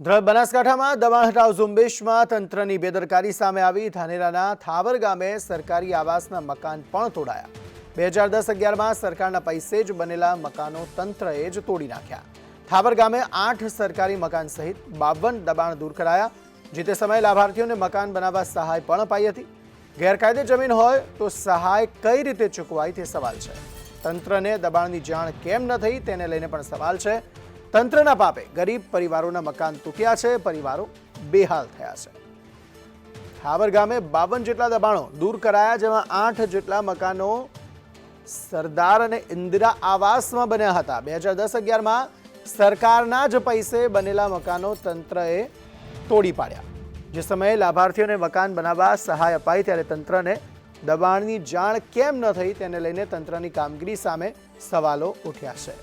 બનાસકાંઠામાં દબાણ હટાવ ઝુંબેશમાં તંત્રની બેદરકારી સામે આવી. ધાનેરાના થાવર ગામે સરકારી આવાસના મકાન પણ તોડાયા. બે હજાર દસ અગિયારમાં સરકારના પૈસે જ બનેલા મકાનો તંત્રએ જ તોડી નાખ્યા. થાવર ગામે આઠ સરકારી મકાન સહિત બાવન દબાણ દૂર કરાયા. જે તે સમયે લાભાર્થીઓને મકાન બનાવવા સહાય પણ અપાઈ હતી. ગેરકાયદે જમીન હોય તો સહાય કઈ રીતે ચૂકવાય તે સવાલ છે. તંત્રને દબાણની જાણ કેમ ન થઈ તેને લઈને પણ સવાલ છે. તંત્રના પાપે ગરીબ પરિવારોના મકાન તૂટ્યા છે, પરિવારો બેહાલ થયા છે. હાવર ગામે બાવન જેટલા દબાણો દૂર કરાયા, જેમાં આઠ જેટલા મકાનો સરદાર અને ઇન્દિરા આવાસમાં બન્યા હતા. બે હજાર દસ અગિયારમાં સરકારના જ પૈસે બનેલા મકાનો તંત્રએ તોડી પાડ્યા. જે સમયે લાભાર્થીઓને મકાન બનાવવા સહાય અપાઈ, ત્યારે તંત્રને દબાણની જાણ કેમ ન થઈ, તેને લઈને તંત્રની કામગીરી સામે સવાલો ઉઠ્યા છે.